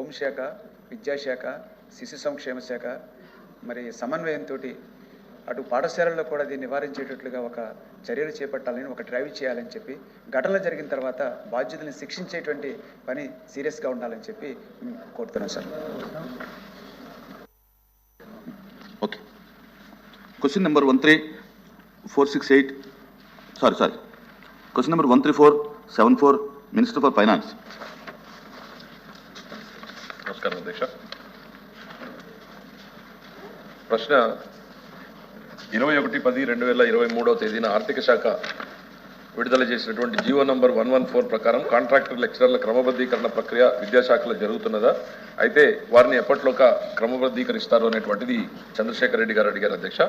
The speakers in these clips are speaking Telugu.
హోంశాఖ విద్యాశాఖ శిశు సంక్షేమ శాఖ మరి సమన్వయంతో అటు పాఠశాలల్లో కూడా దీన్ని నివారించేటట్లుగా ఒక చర్యలు చేపట్టాలని ఒక డ్రైవ్ చేయాలని చెప్పి ఘటనలు జరిగిన తర్వాత బాధ్యతల్ని శిక్షించేటువంటి పని సీరియస్గా ఉండాలని చెప్పి ఉమ్, కోరుతున్నాను sir. Okay. Question number one three four six eight sorry sorry question number one three four seven four minister for finance నమస్కారం అధ్యక్ష. ప్రశ్న ఇరవై ఒకటి పది రెండు వేల ఇరవై మూడవ తేదీన ఆర్థిక శాఖ విడుదల చేసినటువంటి GO number one one four ప్రకారం కాంట్రాక్టర్ లెక్చరర్ల క్రమబద్ధీకరణ ప్రక్రియ విద్యాశాఖలో జరుగుతున్నదా? అయితే వారిని ఎప్పట్లోక క్రమబద్ధీకరిస్తారు అనేటువంటిది చంద్రశేఖర్ రెడ్డి గారు అడిగారు అధ్యక్ష.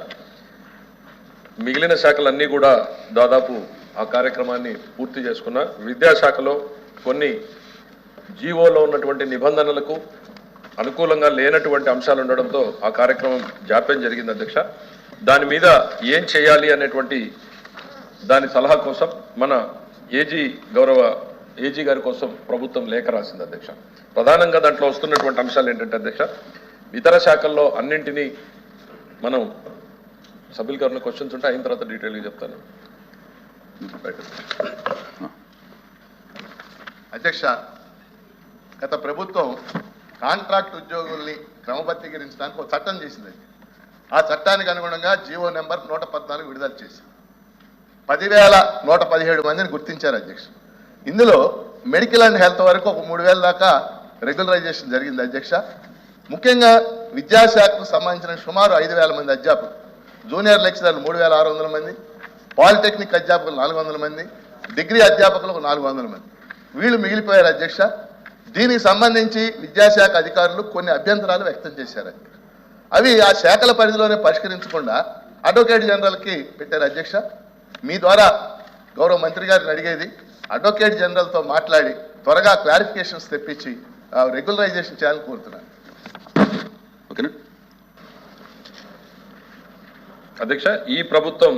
మిగిలిన శాఖలన్నీ కూడా దాదాపు ఆ కార్యక్రమాన్ని పూర్తి చేసుకున్న విద్యాశాఖలో కొన్ని జీవోలో ఉన్నటువంటి నిబంధనలకు అనుకూలంగా లేనటువంటి అంశాలు ఉండడంతో ఆ కార్యక్రమం జాప్యం జరిగింది అధ్యక్ష. దాని మీద ఏం చేయాలి అనేటువంటి దాని సలహా కోసం మన ఏజీ గౌరవ ఏజీ గారి కోసం ప్రభుత్వం లేఖ రాసింది అధ్యక్ష. ప్రధానంగా దాంట్లో వస్తున్నటువంటి అంశాలు ఏంటంటే అధ్యక్ష ఇతర శాఖల్లో అన్నింటినీ మనం సభ్యులు గారిని క్వశ్చన్స్ ఉంటే అయిన తర్వాత డీటెయిల్గా చెప్తాను. అధ్యక్ష గత ప్రభుత్వం కాంట్రాక్ట్ ఉద్యోగుల్ని క్రమబద్ధీకరించడానికి ఒక చట్టం చేసింది. ఆ చట్టానికి అనుగుణంగా జీవో నెంబర్ నూట పద్నాలుగు విడుదల చేసింది. పదివేల నూట పదిహేడు మందిని గుర్తించారు అధ్యక్ష ఇందులో మెడికల్ అండ్ హెల్త్ వరకు ఒక మూడు వేల దాకా రెగ్యులరైజేషన్ జరిగింది అధ్యక్ష. ముఖ్యంగా విద్యాశాఖకు సంబంధించిన సుమారు ఐదు వేల మంది అధ్యాపకులు. జూనియర్ లెక్చరర్లు మూడు వేల ఆరు వందల మంది పాలిటెక్నిక్ అధ్యాపకులు నాలుగు వందల మంది డిగ్రీ అధ్యాపకులకు నాలుగు వందల మంది. వీళ్ళు మిగిలిపోయారు అధ్యక్ష. దీనికి సంబంధించి విద్యాశాఖ అధికారులు కొన్ని అభ్యంతరాలు వ్యక్తం చేశారు. అవి ఆ శాఖల పరిధిలోనే పరిష్కరించకుండా అడ్వకేట్ జనరల్కి పెట్టారు అధ్యక్ష. మీ ద్వారా గౌరవ మంత్రి గారిని అడిగేది అడ్వకేట్ జనరల్తో మాట్లాడి త్వరగా క్లారిఫికేషన్స్ తెప్పించి రెగ్యులరైజేషన్ చేయాలని కోరుతున్నాను. ఓకేనా? అధ్యక్ష ఈ ప్రభుత్వం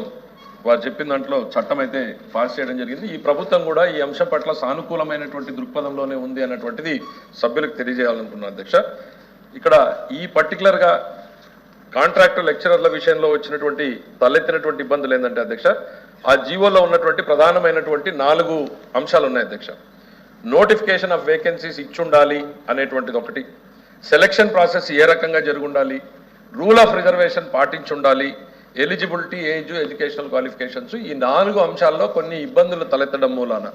వారు చెప్పిన దాంట్లో చట్టం అయితే పాస్ చేయడం జరిగింది. ఈ ప్రభుత్వం కూడా ఈ అంశం పట్ల సానుకూలమైనటువంటి దృక్పథంలోనే ఉంది అన్నటువంటిది సభ్యులకు తెలియజేయాలనుకున్నాను అధ్యక్ష. ఇక్కడ ఈ పర్టికులర్గా కాంట్రాక్ట్ కాంట్రాక్టర్ లెక్చరర్ల విషయంలో వచ్చినటువంటి తలెత్తినటువంటి ఇబ్బందులు ఏంటంటే అధ్యక్ష ఆ జీవోలో ఉన్నటువంటి ప్రధానమైనటువంటి నాలుగు అంశాలు ఉన్నాయి అధ్యక్ష. నోటిఫికేషన్ ఆఫ్ వేకెన్సీస్ ఇచ్చుండాలి అనేటువంటిది ఒకటి. సెలక్షన్ ప్రాసెస్ ఏ రకంగా జరుగుండాలి? రూల్ ఆఫ్ రిజర్వేషన్ పాటించుండాలి? ఎలిజిబిలిటీ ఏజ్ ఎడ్యుకేషనల్ క్వాలిఫికేషన్స్ ఈ నాలుగు అంశాల్లో కొన్ని ఇబ్బందులు తలెత్తడం మూలాన.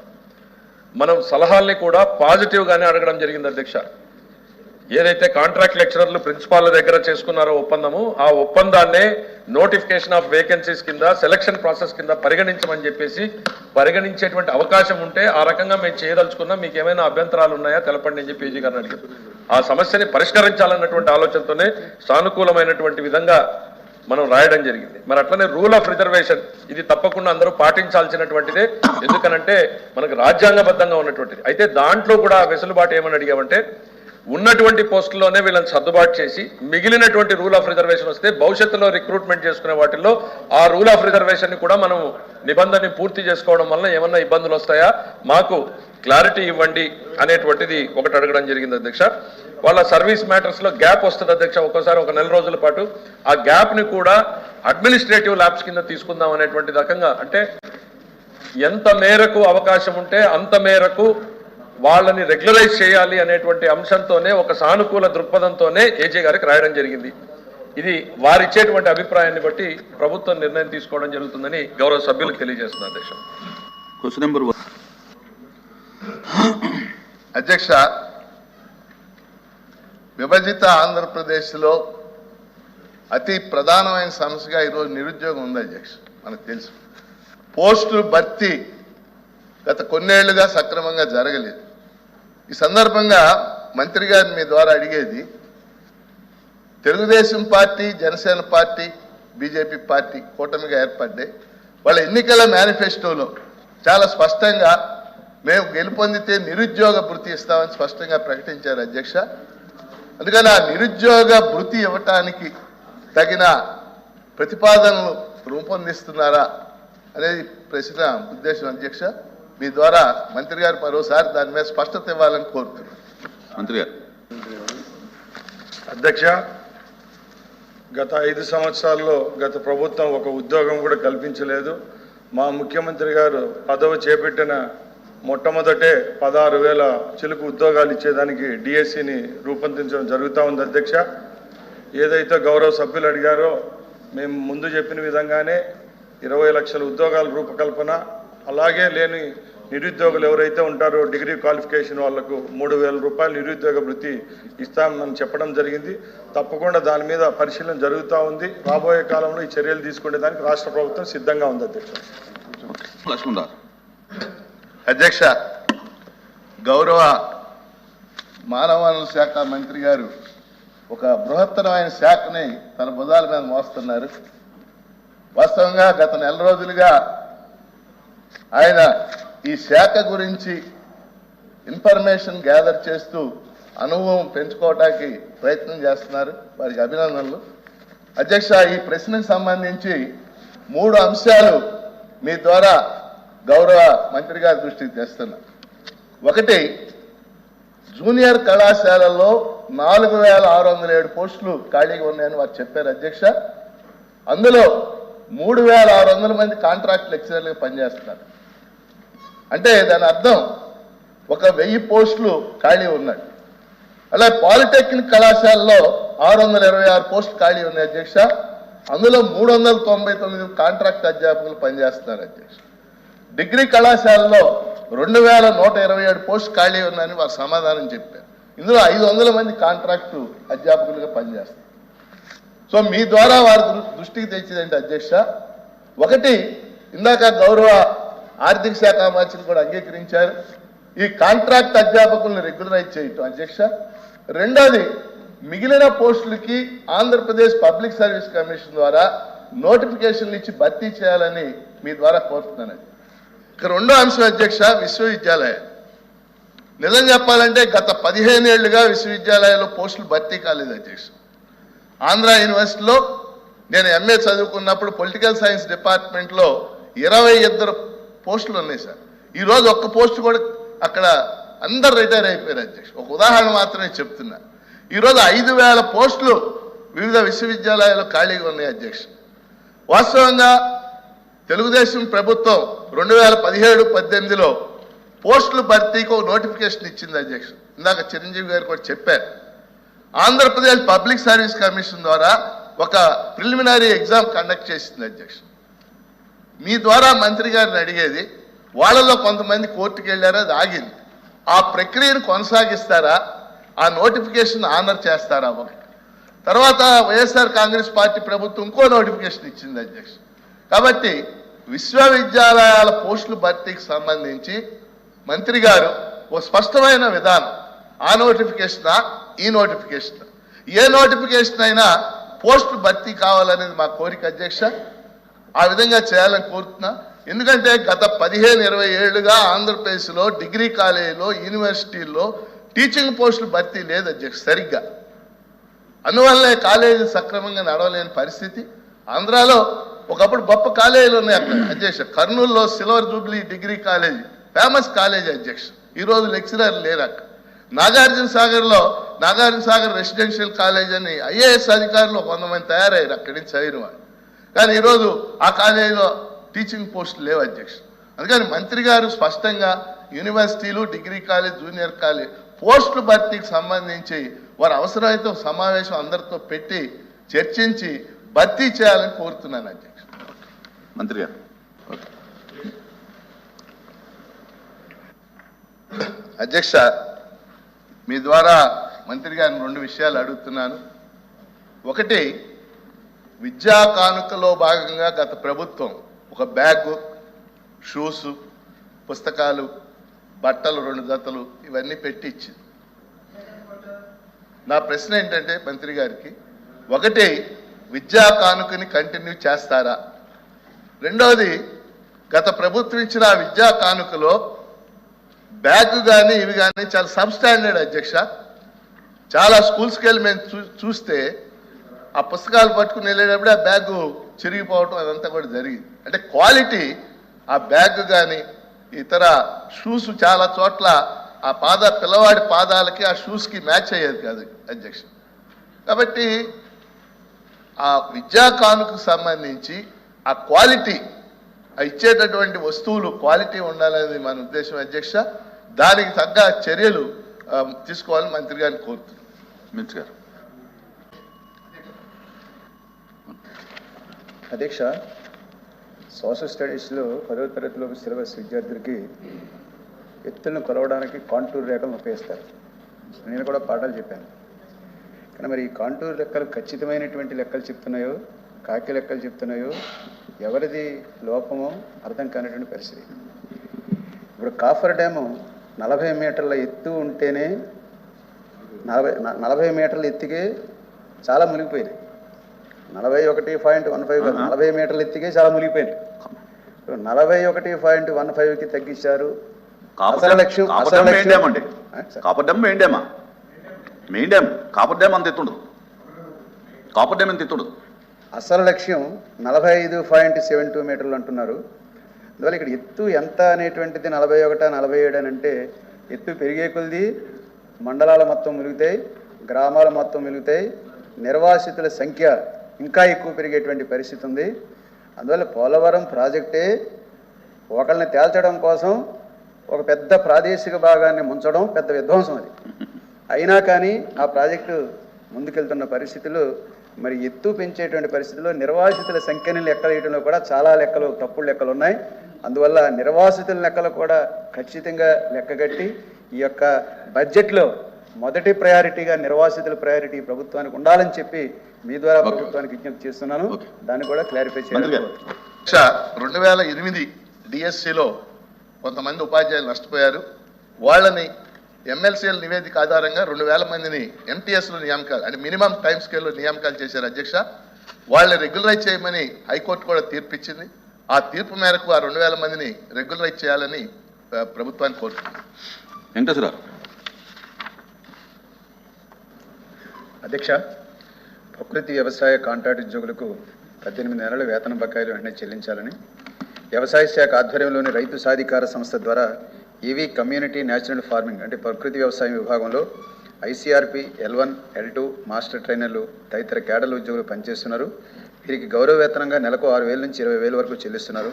మనం సలహాల్ని కూడా పాజిటివ్గానే అడగడం జరిగింది అధ్యక్ష. ఏదైతే కాంట్రాక్ట్ లెక్చరర్లు ప్రిన్సిపాల్ దగ్గర చేసుకున్నారో ఒప్పందము ఆ ఒప్పందాన్నే నోటిఫికేషన్ ఆఫ్ వేకెన్సీస్ కింద సెలక్షన్ ప్రాసెస్ కింద పరిగణించమని చెప్పేసి పరిగణించేటువంటి అవకాశం ఉంటే ఆ రకంగా మేము చేయదలుచుకున్నా మీకు ఏమైనా అభ్యంతరాలు ఉన్నాయా తెలపండి అని చెప్పి ఏజీ గారిని అడిగారు. ఆ సమస్యని పరిష్కరించాలన్నటువంటి ఆలోచనతోనే సానుకూలమైనటువంటి విధంగా మనం రాయడం జరిగింది. మరి అట్లనే రూల్ ఆఫ్ రిజర్వేషన్ ఇది తప్పకుండా అందరూ పాటించాల్సినటువంటిదే. ఎందుకనంటే మనకు రాజ్యాంగబద్ధంగా ఉన్నటువంటిది. అయితే దాంట్లో కూడా వెసులుబాటు ఏమని అడిగామంటే ఉన్నటువంటి పోస్టుల్లోనే వీళ్ళని సర్దుబాటు చేసి మిగిలినటువంటి రూల్ ఆఫ్ రిజర్వేషన్ వస్తే భవిష్యత్తులో రిక్రూట్మెంట్ చేసుకునే వాటిల్లో ఆ రూల్ ఆఫ్ రిజర్వేషన్ కూడా మనం నిబంధనని పూర్తి చేసుకోవడం వల్ల ఏమన్నా ఇబ్బందులు వస్తాయా? మాకు క్లారిటీ ఇవ్వండి అనేటువంటిది ఒకటి అడగడం జరిగింది అధ్యక్ష. వాళ్ళ సర్వీస్ మ్యాటర్స్లో గ్యాప్ వస్తుంది అధ్యక్ష ఒక్కోసారి ఒక నెల రోజుల పాటు. ఆ గ్యాప్ని కూడా అడ్మినిస్ట్రేటివ్ ల్యాబ్స్ కింద తీసుకుందాం అనేటువంటి రకంగా అంటే ఎంత మేరకు అవకాశం ఉంటే అంత మేరకు వాళ్ళని రెగ్యులరైజ్ చేయాలి అనేటువంటి అంశంతోనే ఒక సానుకూల దృక్పథంతోనే ఏజే గారికి రాయడం జరిగింది. ఇది వారిచ్చేటువంటి అభిప్రాయాన్ని బట్టి ప్రభుత్వం నిర్ణయం తీసుకోవడం జరుగుతుందని గౌరవ సభ్యులకు తెలియజేస్తున్నారు అధ్యక్ష. క్వశ్చన్ నెంబర్ వన్ అధ్యక్ష విభజిత ఆంధ్రప్రదేశ్లో అతి ప్రధానమైన సమస్యగా ఈరోజు నిరుద్యోగం ఉంది అధ్యక్ష మనకు తెలుసు. పోస్టులు భర్తీ గత కొన్నేళ్ళుగా సక్రమంగా జరగలేదు. ఈ సందర్భంగా మంత్రి గారిని మీ ద్వారా అడిగేది Telugu Desam party Janasena party BJP party కూటమిగా ఏర్పడ్డాయి వాళ్ళ ఎన్నికల మేనిఫెస్టోలో చాలా స్పష్టంగా మేము గెలుపొందితే నిరుద్యోగ భృతి ఇస్తామని స్పష్టంగా ప్రకటించారు అధ్యక్ష. అందుకని ఆ నిరుద్యోగ భృతి ఇవ్వటానికి తగిన ప్రతిపాదనలు రూపొందిస్తున్నారా అనేది ప్రశ్న ఉద్దేశం అధ్యక్ష. మీ ద్వారా మంత్రి గారు మరోసారి దాని మీద స్పష్టత ఇవ్వాలని కోరుతున్నాను. మంత్రి గారు. అధ్యక్ష గత ఐదు సంవత్సరాల్లో గత ప్రభుత్వం ఒక ఉద్యోగం కూడా కల్పించలేదు. మా ముఖ్యమంత్రి గారు పదవి చేపట్టిన మొట్టమొదటే పదహారు వేల చిలుకు ఉద్యోగాలు ఇచ్చేదానికి డిఎస్సిని రూపొందించడం జరుగుతూ ఉంది అధ్యక్ష. ఏదైతే గౌరవ సభ్యులు అడిగారో మేము ముందు చెప్పిన విధంగానే ఇరవై లక్షల ఉద్యోగాల రూపకల్పన అలాగే లేని నిరుద్యోగులు ఎవరైతే ఉంటారో డిగ్రీ క్వాలిఫికేషన్ వాళ్ళకు మూడు వేల రూపాయలు నిరుద్యోగ వృత్తి ఇస్తామని చెప్పడం జరిగింది. తప్పకుండా దాని మీద పరిశీలన జరుగుతూ ఉంది. రాబోయే కాలంలో ఈ చర్యలు తీసుకునే దానికి రాష్ట్ర ప్రభుత్వం సిద్ధంగా ఉంది అధ్యక్ష. లక్ష్మణ్ అధ్యక్ష గౌరవ మానవ వనరుల శాఖ మంత్రి గారు ఒక బృహత్తరమైన శాఖని తన భుజాల మీద మోస్తున్నారు. వాస్తవంగా గత నెల రోజులుగా ఆయన ఈ శాఖ గురించి ఇన్ఫర్మేషన్ గ్యాదర్ చేస్తూ అనుభవం పెంచుకోవటానికి ప్రయత్నం చేస్తున్నారు. వారికి అభినందనలు. అధ్యక్ష ఈ ప్రశ్నకు సంబంధించి మూడు అంశాలు మీ ద్వారా గౌరవ మంత్రి గారి దృష్టికి తెస్తున్నా. ఒకటి జూనియర్ కళాశాలల్లో నాలుగు వేల ఆరు వందల ఏడు పోస్టులు ఖాళీగా ఉన్నాయని వారు చెప్పారు అధ్యక్ష. అందులో మూడు వేల ఆరు వందల మంది కాంట్రాక్ట్ లెక్చరర్లుగా పనిచేస్తున్నారు. అంటే దాని అర్థం ఒక వెయ్యి పోస్టులు ఖాళీ ఉన్నాయి. అలాగే పాలిటెక్నిక్ కళాశాలలో ఆరు వందల ఇరవై ఆరు పోస్టులు ఖాళీ ఉన్నాయి అధ్యక్ష. అందులో మూడు వందల తొంభై తొమ్మిది కాంట్రాక్ట్ అధ్యాపకులు పనిచేస్తున్నారు అధ్యక్ష. డిగ్రీ కళాశాలలో రెండు వేల నూట ఇరవై ఏడు పోస్ట్ ఖాళీ ఉన్నాయని వారు సమాధానం చెప్పారు. ఇందులో ఐదు వందల మంది కాంట్రాక్టు అధ్యాపకులుగా పనిచేస్తారు. సో మీ ద్వారా వారి దృష్టికి తెచ్చిందంటే అధ్యక్ష? ఒకటి ఇందాక గౌరవ ఆర్థిక శాఖ మంత్రులు కూడా అంగీకరించారు. ఈ కాంట్రాక్ట్ అధ్యాపకులను రెగ్యులరైజ్ చేయటం అధ్యక్ష. రెండోది మిగిలిన పోస్టులకి ఆంధ్రప్రదేశ్ పబ్లిక్ సర్వీస్ కమిషన్ ద్వారా నోటిఫికేషన్లు ఇచ్చి భర్తీ చేయాలని మీ ద్వారా కోరుతున్నాను. ఇక రెండో అంశం అధ్యక్ష విశ్వవిద్యాలయం. నిజం చెప్పాలంటే గత పదిహేను ఏళ్ళుగా విశ్వవిద్యాలయాల్లో పోస్టులు భర్తీ కాలేదు అధ్యక్ష. ఆంధ్ర యూనివర్సిటీలో నేను ఎంఏ చదువుకున్నప్పుడు పొలిటికల్ సైన్స్ డిపార్ట్మెంట్లో ఇరవై ఇద్దరు పోస్టులు ఉన్నాయి సార్. ఈరోజు ఒక్క పోస్ట్ కూడా అక్కడ అందరు రిటైర్ అయిపోయారు అధ్యక్ష. ఒక ఉదాహరణ మాత్రమే చెప్తున్నా. ఈరోజు ఐదు వేల పోస్టులు వివిధ విశ్వవిద్యాలయాలు ఖాళీగా ఉన్నాయి అధ్యక్ష. వాస్తవంగా తెలుగుదేశం ప్రభుత్వం రెండు వేల పదిహేడు పద్దెనిమిదిలో పోస్టులు భర్తీకి ఒక నోటిఫికేషన్ ఇచ్చింది అధ్యక్ష ఇందాక చిరంజీవి గారు కూడా చెప్పారు. ఆంధ్రప్రదేశ్ పబ్లిక్ సర్వీస్ కమిషన్ ద్వారా ఒక ప్రిలిమినరీ ఎగ్జామ్ కండక్ట్ చేసింది అధ్యక్ష మీ ద్వారా మంత్రి గారిని అడిగేది వాళ్ళలో కొంతమంది కోర్టుకు వెళ్ళారా అది ఆగింది. ఆ ప్రక్రియను కొనసాగిస్తారా ఆ నోటిఫికేషన్ ఆనర్ చేస్తారా ఒకటి తర్వాత వైఎస్ఆర్ కాంగ్రెస్ పార్టీ ప్రభుత్వం ఇంకో నోటిఫికేషన్ ఇచ్చింది అధ్యక్ష కాబట్టి విశ్వవిద్యాలయాల పోస్టుల భర్తీకి సంబంధించి మంత్రి గారు ఓ స్పష్టమైన విధానం. ఆ నోటిఫికేషనా? ఈ నోటిఫికేషన్? ఏ నోటిఫికేషన్ అయినా పోస్టులు భర్తీ కావాలనేది మా కోరిక అధ్యక్ష. ఆ విధంగా చేయాలని కోరుతున్నా. ఎందుకంటే గత పదిహేను ఇరవై ఏళ్ళుగా ఆంధ్రప్రదేశ్లో డిగ్రీ కాలేజీలో యూనివర్సిటీల్లో టీచింగ్ పోస్టులు భర్తీ లేదు అధ్యక్ష సరిగ్గా. అందువల్లే కాలేజీ సక్రమంగా నడవలేని పరిస్థితి. ఆంధ్రాలో ఒకప్పుడు గొప్ప కాలేజీలు ఉన్నాయి అక్కడ అధ్యక్ష. కర్నూలులో silver jubilee degree college famous college అధ్యక్ష. ఈరోజు లెక్చరర్ లేరు అక్కడ. నాగార్జున సాగర్లో నాగార్జున సాగర్ రెసిడెన్షియల్ కాలేజ్ అని ఐఏఎస్ అధికారులు కొంతమంది తయారయ్యారు అక్కడి నుంచి చదివిన వాళ్ళు. కానీ ఈరోజు ఆ కాలేజీలో టీచింగ్ పోస్టులు లేవు అధ్యక్ష. అందుకని మంత్రి గారు స్పష్టంగా యూనివర్సిటీలు డిగ్రీ కాలేజ్ జూనియర్ కాలేజ్ పోస్టుల భర్తీకి సంబంధించి వారు అవసరమైతే సమావేశం అందరితో పెట్టి చర్చించి భర్తీ చేయాలని కోరుతున్నాను అధ్యక్ష. మంత్రి గారు. అధ్యక్ష మీ ద్వారా మంత్రి గారిని రెండు విషయాలు అడుగుతున్నాను. ఒకటి విద్యా కానుకలో భాగంగా గత ప్రభుత్వం ఒక బ్యాగ్ షూస్ పుస్తకాలు బట్టలు రెండు జతలు ఇవన్నీ పెట్టి ఇచ్చింది. నా ప్రశ్న ఏంటంటే మంత్రి గారికి ఒకటి విద్యా కానుకని కంటిన్యూ చేస్తారా? రెండవది గత ప్రభుత్వం ఇచ్చిన ఆ విద్యా కానుకలో బ్యాగ్ కానీ ఇవి కానీ చాలా సబ్ స్టాండర్డ్ అధ్యక్ష. చాలా స్కూల్స్కి వెళ్ళి మేము చూ చూస్తే ఆ పుస్తకాలు పట్టుకుని వెళ్ళేటప్పుడు ఆ బ్యాగ్ చిరిగిపోవటం అదంతా కూడా జరిగింది. అంటే క్వాలిటీ ఆ బ్యాగ్ కానీ ఇతర షూస్ చాలా చోట్ల ఆ పాద పిల్లవాడి పాదాలకి ఆ షూస్కి మ్యాచ్ అయ్యేది కాదు అధ్యక్ష. కాబట్టి ఆ విద్యా కానుకు సంబంధించి ఆ క్వాలిటీ ఆ ఇచ్చేటటువంటి వస్తువులు క్వాలిటీ ఉండాలనేది మన ఉద్దేశం అధ్యక్ష. దానికి తగ్గ చర్యలు తీసుకోవాలని మంత్రి గారిని కోరుతున్నాను మినిట్స్ గారు. అధ్యక్ష సోషల్ స్టడీస్లో పదవ తరగతిలో సిలబస్ విద్యార్థులకి ఎత్తులను కొలవడానికి కాంటూర్ రేఖలను ఉపయోగిస్తారు. నేను కూడా పాఠాలు చెప్పాను. కానీ మరి ఈ కాంటూర్ లెక్కలు ఖచ్చితమైనటువంటి లెక్కలు చెప్తున్నాయో కాకి లెక్కలు చెప్తున్నాయో ఎవరిది లోపమో అర్థం కానిటువంటి పరిస్థితి. ఇప్పుడు కాఫర్ డ్యాము నలభై మీటర్ల ఎత్తు ఉంటేనే నలభై నలభై మీటర్ల ఎత్తుకే చాలా మునిగిపోయింది. నలభై ఒకటి పాయింట్ వన్ ఫైవ్ నలభై మీటర్ల ఎత్తుకే చాలా మునిగిపోయింది. నలభై ఒకటి పాయింట్ వన్ ఫైవ్కి తగ్గించారు. అసలు లక్ష్యం అసలు లక్ష్యం అండి. కాపర్ డ్యామ్ మెయిన్ డ్యామా మెయిన్ డ్యామ్ కాపర్ డ్యామ్ అంత ఎత్తుండదు కాపర్ డ్యామ్ ఎంత ఎత్తుండదు అసలు లక్ష్యం నలభై ఐదు పాయింట్ సెవెన్ టూ మీటర్లు అంటున్నారు. అందువల్ల ఇక్కడ ఎత్తు ఎంత అనేటువంటిది నలభై ఒకట నలభై ఏడు అని అంటే ఎత్తు పెరిగే కొలిది మండలాలు మొత్తం ములుగుతాయి గ్రామాలు మొత్తం ములుగుతాయి నిర్వాసితుల సంఖ్య ఇంకా ఎక్కువ పెరిగేటువంటి పరిస్థితి ఉంది. అందువల్ల పోలవరం ప్రాజెక్టే ఒకళ్ళని తేల్చడం కోసం ఒక పెద్ద ప్రాదేశిక భాగాన్ని ముంచడం పెద్ద విధ్వంసం అది. అయినా కానీ ఆ ప్రాజెక్టు ముందుకెళ్తున్న పరిస్థితులు మరి ఎత్తు పెంచేటువంటి పరిస్థితుల్లో నిర్వాసితుల సంఖ్యని లెక్కలేయడంలో కూడా చాలా లెక్కలు తప్పుడు లెక్కలు ఉన్నాయి. అందువల్ల నిర్వాసితుల లెక్కలు కూడా ఖచ్చితంగా లెక్కగట్టి ఈ యొక్క బడ్జెట్లో మొదటి ప్రయారిటీగా నిర్వాసితుల ప్రయారిటీ ప్రభుత్వానికి ఉండాలని చెప్పి మీ ద్వారా ప్రభుత్వానికి విజ్ఞప్తి చేస్తున్నాను. దాన్ని కూడా క్లారిఫై చేయాలి రెండు వేల ఎనిమిది డిఎస్సిలో కొంతమంది ఉపాధ్యాయులు నష్టపోయారు. వాళ్ళని ఎమ్మెల్సీఎల్ నివేదిక ఆధారంగా రెండు వేల మందిని ఎంటీఎస్లో నియామకాలు అంటే మినిమం టైం స్కేల్లో నియామకాలు చేశారు అధ్యక్ష. వాళ్ళని రెగ్యులరైజ్ చేయమని హైకోర్టు కూడా తీర్పిచ్చింది. ఆ తీర్పు మేరకు ఆ రెండు వేల మందిని రెగ్యులరైజ్ చేయాలని ప్రభుత్వాన్ని కోరుతున్నాను వెంకటేశ్వరరావు అధ్యక్ష ప్రకృతి వ్యవసాయ కాంట్రాక్ట్ ఉద్యోగులకు పద్దెనిమిది నెలల వేతన బకాయిలు వెంటనే చెల్లించాలని వ్యవసాయ శాఖ ఆధ్వర్యంలోని రైతు సాధికార సంస్థ ద్వారా ఈవీ కమ్యూనిటీ న్యాచురల్ ఫార్మింగ్ అంటే ప్రకృతి వ్యవసాయం విభాగంలో ICRP L one L two master ట్రైనర్లు తదితర కేడల ఉద్యోగులు పనిచేస్తున్నారు. వీరికి గౌరవ వేతనంగా నెలకు ఆరు వేల నుంచి ఇరవై వేల వరకు చెల్లిస్తున్నారు.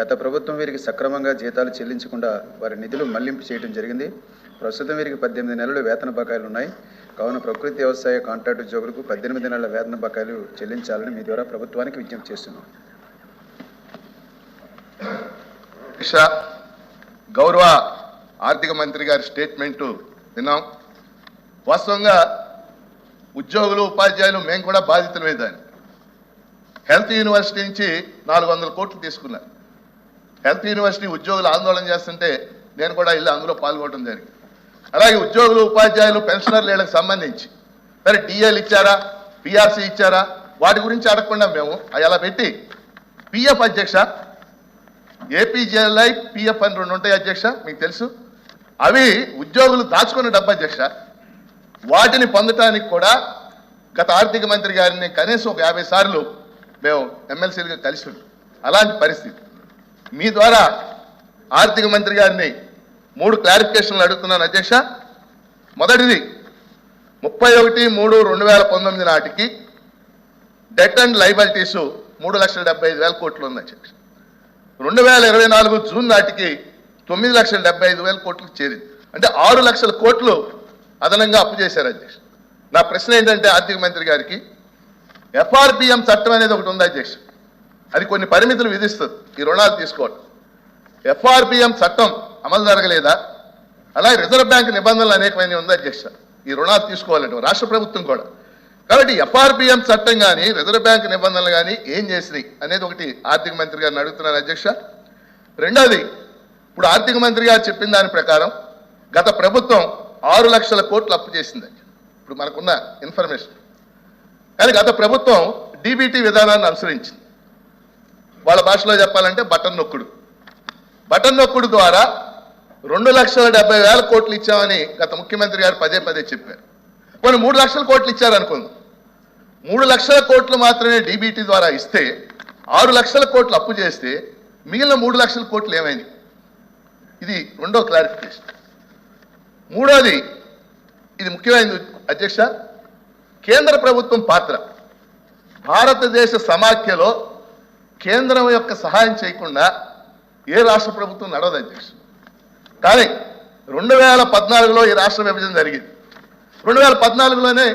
గత ప్రభుత్వం వీరికి సక్రమంగా జీతాలు చెల్లించకుండా వారి నిధులు మళ్ళింపు చేయడం జరిగింది. ప్రస్తుతం వీరికి పద్దెనిమిది నెలలు వేతన బకాయిలు ఉన్నాయి. కావున ప్రకృతి వ్యవసాయ కాంట్రాక్ట్ ఉద్యోగులకు పద్దెనిమిది నెలల వేతన బకాయిలు చెల్లించాలని మీ ద్వారా ప్రభుత్వానికి విజ్ఞప్తి చేస్తున్నాం. గౌరవ ఆర్థిక మంత్రి గారి స్టేట్మెంటు విన్నాం. వాస్తవంగా ఉద్యోగులు ఉపాధ్యాయులు మేము కూడా బాధితులమే దాన్ని. హెల్త్ యూనివర్సిటీ నుంచి నాలుగు వందల కోట్లు తీసుకున్నారు. హెల్త్ యూనివర్సిటీ ఉద్యోగులు ఆందోళన చేస్తుంటే నేను కూడా వెళ్ళి అందులో పాల్గొనడం జరిగింది. అలాగే ఉద్యోగులు ఉపాధ్యాయులు పెన్షనర్లు వీళ్ళకి సంబంధించి. మరి డిఎల్ ఇచ్చారా? పిఆర్సీ ఇచ్చారా? వాటి గురించి అడగకుండా మేము అవి అలా పెట్టి పిఎఫ్ అధ్యక్ష ఏపీజేఎల్ఐ పిఎఫ్ అని రెండు ఉంటాయి అధ్యక్ష మీకు తెలుసు. అవి ఉద్యోగులు దాచుకున్న డబ్బు అధ్యక్ష. వాటిని పొందటానికి కూడా గత ఆర్థిక మంత్రి గారిని కనీసం ఒక యాభై సార్లు మేము ఎమ్మెల్సీలుగా కలిసి అలాంటి పరిస్థితి. మీ ద్వారా ఆర్థిక మంత్రి గారిని మూడు క్లారిఫికేషన్లు అడుగుతున్నాను అధ్యక్ష. మొదటిది ముప్పై ఒకటి మూడు రెండు వేల పంతొమ్మిది నాటికి డెట్ అండ్ లైబిలిటీస్ మూడు లక్షల డెబ్బై ఐదు వేల కోట్లు ఉంది అధ్యక్ష. రెండు వేల ఇరవై నాలుగు జూన్ నాటికి తొమ్మిది లక్షల డెబ్బై ఐదు వేల కోట్లకు చేరింది. అంటే ఆరు లక్షల కోట్లు అదనంగా అప్పు చేశారు అధ్యక్ష నా ప్రశ్న ఏంటంటే ఆర్థిక మంత్రి గారికి ఎఫ్ఆర్బిఎం చట్టం అనేది ఒకటి ఉంది అధ్యక్ష అది కొన్ని పరిమితులు విధిస్తుంది ఈ రుణాలు తీసుకోవడం ఎఫ్ఆర్బిఎం చట్టం అమలు జరగలేదా? అలాగే రిజర్వ్ బ్యాంక్ నిబంధనలు అనేకమైన ఉంది అధ్యక్ష ఈ రుణాలు తీసుకోవాలంటే రాష్ట్ర ప్రభుత్వం కూడా కాబట్టి ఎఫ్ఆర్బిఎం చట్టం కానీ రిజర్వ్ బ్యాంక్ నిబంధనలు కానీ ఏం చేసినాయి అనేది ఒకటి ఆర్థిక మంత్రి గారిని అడుగుతున్నాను అధ్యక్ష. రెండోది ఇప్పుడు ఆర్థిక మంత్రి గారు చెప్పిన దాని ప్రకారం గత ప్రభుత్వం ఆరు లక్షల కోట్లు అప్పు చేసింది. ఇప్పుడు మనకున్న ఇన్ఫర్మేషన్. కానీ గత ప్రభుత్వం డీబీటీ విధానాన్ని అనుసరించింది. వాళ్ళ భాషలో చెప్పాలంటే బటన్ నొక్కుడు. బటన్ నొక్కుడు ద్వారా రెండు లక్షల డెబ్బై వేల కోట్లు ఇచ్చామని గత ముఖ్యమంత్రి గారు పదే పదే చెప్పారు. కొన్ని మూడు లక్షల కోట్లు ఇచ్చారనుకుందాం. మూడు లక్షల కోట్లు మాత్రమే డీబీటీ ద్వారా ఇస్తే ఆరు లక్షల కోట్లు అప్పు చేస్తే మిగిలిన మూడు లక్షల కోట్లు ఏమైంది? ఇది రెండో క్లారిఫికేషన్. మూడోది ఇది ముఖ్యమైనది అధ్యక్ష కేంద్ర ప్రభుత్వం పాత్ర. భారతదేశ సమాఖ్యలో కేంద్రం యొక్క సహాయం చేయకుండా ఏ రాష్ట్ర ప్రభుత్వం నడవదు అధ్యక్ష. కానీ రెండు వేల పద్నాలుగులో ఈ రాష్ట్ర విభజన జరిగింది. రెండు వేల పద్నాలుగులోనే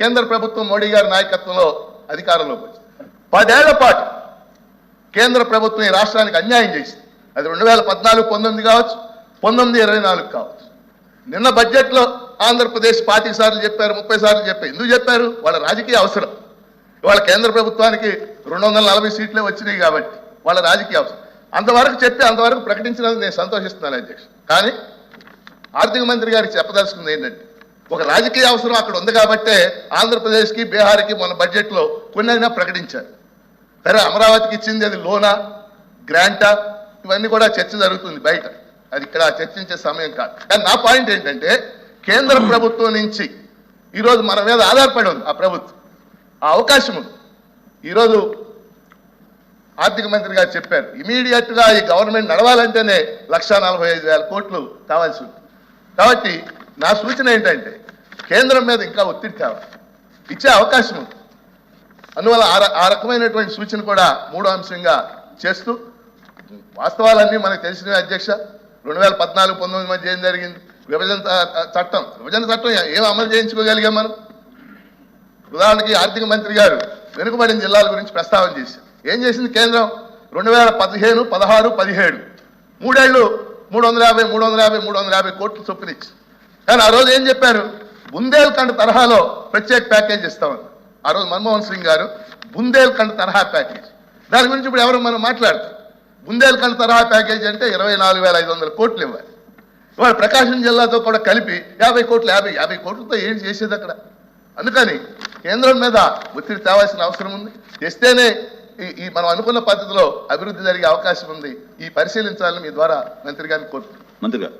కేంద్ర ప్రభుత్వం మోడీ గారి నాయకత్వంలో అధికారంలోకి వచ్చింది. పదేళ్ళ పాటు కేంద్ర ప్రభుత్వం ఈ రాష్ట్రానికి అన్యాయం చేసింది. అది రెండు వేల పద్నాలుగు పంతొమ్మిది కావచ్చు పంతొమ్మిది ఇరవై నాలుగు కావచ్చు. నిన్న బడ్జెట్లో ఆంధ్రప్రదేశ్ పాతిక సార్లు చెప్పారు ముప్పై సార్లు చెప్పారు. ఎందుకు చెప్పారు? వాళ్ళ రాజకీయ అవసరం. ఇవాళ కేంద్ర ప్రభుత్వానికి రెండు వందల నలభై సీట్లే వచ్చినాయి కాబట్టి వాళ్ళ రాజకీయ అవసరం. అంతవరకు చెప్పి అంతవరకు ప్రకటించినందుకు నేను సంతోషిస్తున్నాను అధ్యక్ష. కానీ ఆర్థిక మంత్రి గారికి చెప్పదలుచుకుంది ఏంటంటే ఒక రాజకీయ అవసరం అక్కడ ఉంది కాబట్టే ఆంధ్రప్రదేశ్కి బీహార్కి మన బడ్జెట్లో కొన్ని అయినా ప్రకటించారు. సరే అమరావతికి ఇచ్చింది అది లోనా గ్రాంటా? ఇవన్నీ కూడా చర్చ జరుగుతుంది బయట. అది ఇక్కడ చర్చించే సమయం కాదు. కానీ నా పాయింట్ ఏంటంటే కేంద్ర ప్రభుత్వం నుంచి ఈరోజు మన మీద ఆధారపడి ఉంది ఆ ప్రభుత్వం. ఆ అవకాశం ఉంది. ఈరోజు ఆర్థిక మంత్రి గారు చెప్పారు ఇమీడియట్గా ఈ గవర్నమెంట్ నడవాలంటేనే లక్ష నలభై ఐదు వేల కోట్లు కావాల్సి ఉంది కాబట్టి నా సూచన ఏంటంటే కేంద్రం మీద ఇంకా ఒత్తిడి తేవాలి. ఇచ్చే అవకాశం ఉంది. అందువల్ల ఆ ఆ రకమైనటువంటి సూచన కూడా మూడో అంశంగా చేస్తూ వాస్తవాలన్నీ మనకు తెలిసినవి అధ్యక్ష. రెండు వేల పద్నాలుగు పంతొమ్మిది మధ్య ఏం జరిగింది? విభజన చట్టం. విభజన చట్టం ఏం అమలు చేయించుకోగలిగాం మనం? ఉదాహరణకి ఆర్థిక మంత్రి గారు వెనుకబడిన జిల్లాల గురించి ప్రస్తావన చేశారు. ఏం చేసింది కేంద్రం? రెండు వేల పదిహేను పదహారు పదిహేడు. మూడేళ్ళు మూడు వందల యాభై మూడు వందల యాభై మూడు వందల యాభై కోట్లు చొప్పునిచ్చింది కానీ ఆ రోజు ఏం చెప్పారు? బుందేల్ఖండ్ తరహాలో ప్రత్యేక ప్యాకేజ్ ఇస్తామని. ఆ రోజు మన్మోహన్ సింగ్ గారు బుందేల్ఖండ్ తరహా ప్యాకేజ్. దాని గురించి ఇప్పుడు ఎవరు మనం మాట్లాడతాం బుందేల్ఖండ్ తరహా ప్యాకేజ్ అంటే ఇరవై నాలుగు వేల ఐదు వందల కోట్లు ఇవ్వాలి. ఇవాళ ప్రకాశం జిల్లాతో కూడా కలిపి యాభై కోట్లు యాభై యాభై కోట్లతో ఏం చేసేది అక్కడ? అందుకని కేంద్రం మీద ఒత్తిడి తేవాల్సిన అవసరం ఉంది. తెస్తేనే ఈ ఈ మనం అనుకున్న పద్ధతిలో అభివృద్ధి జరిగే అవకాశం ఉంది. ఈ పరిశీలించాలని మీ ద్వారా మంత్రి గారిని కోరుతున్నాను. మంత్రి గారు.